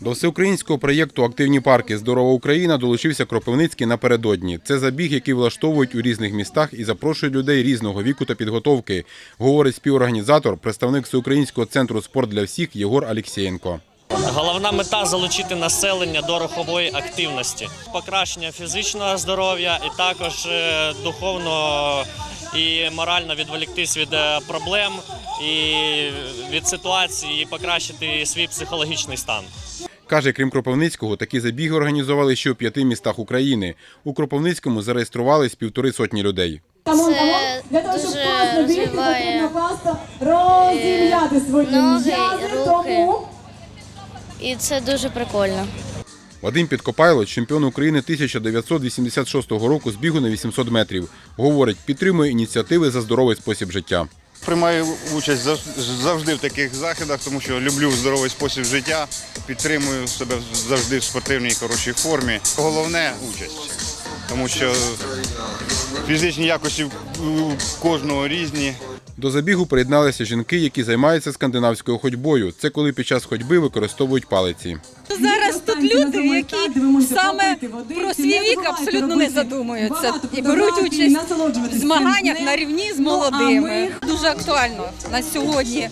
До всеукраїнського проєкту Активні парки Здорова Україна долучився Кропивницький напередодні. Це забіг, який влаштовують у різних містах і запрошують людей різного віку та підготовки, говорить співорганізатор, представник Всеукраїнського центру спорт для всіх Єгор Алєксєєнко. Головна мета залучити населення до рухової активності, покращення фізичного здоров'я і також е, духовно і морально відволіктись від е, проблем і від ситуації, і покращити свій психологічний стан. Каже, крім Кропивницького, такі забіги організували ще у п'яти містах України. У Кропивницькому зареєструвались півтори сотні людей. Це дуже розвиває, свої ноги, руки. тому І це дуже прикольно. Вадим Підкопайло, чемпіон України 1986 року з бігу на 800 метрів. Говорить, підтримує ініціативи за здоровий спосіб життя. Приймаю участь зав- завжди в таких заходах, тому що люблю здоровий спосіб життя, підтримую себе завжди в спортивній хорошій формі. Головне участь, тому що фізичні якості у кожного різні. До забігу приєдналися жінки, які займаються скандинавською ходьбою. Це коли під час ходьби використовують палиці. Зараз тут люди, які саме про свій вік абсолютно не задумуються і беруть участь в змаганнях на рівні з молодими. Дуже актуально на сьогодні.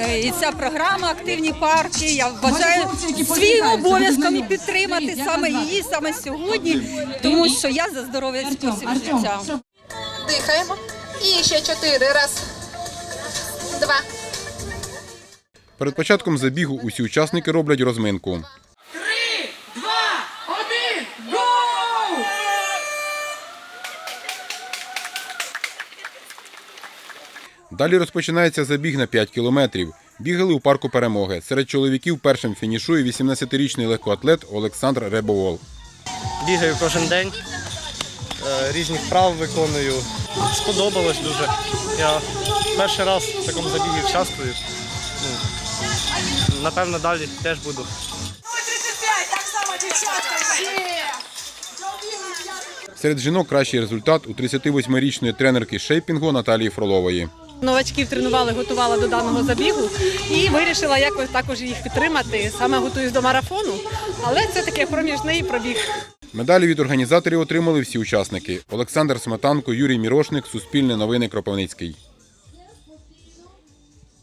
Е, І ця програма Активні парки. Я вважаю своїм обов'язком і підтримати саме її саме сьогодні, тому що я за здоровий спосіб життя. Дихаємо. І ще чотири. Раз, два. Перед початком забігу усі учасники роблять розминку. Три, два, один, гоу! Далі розпочинається забіг на 5 кілометрів. Бігали у парку перемоги. Серед чоловіків першим фінішує 18-річний легкоатлет Олександр Ребовол. Бігаю кожен день, е, різні вправи виконую. Сподобалось дуже. Я перший раз в такому забігі участвую. Ну, Напевно, далі теж буду. Серед жінок кращий результат у 38-річної тренерки шейпінгу Наталії Фролової. Новачків тренували, готувала до даного забігу і вирішила якось також їх підтримати. Саме готуюсь до марафону, але це таке проміжний пробіг. Медалі від організаторів отримали всі учасники. Олександр Сметанко, Юрій Мірошник, Суспільне новини Кропивницький.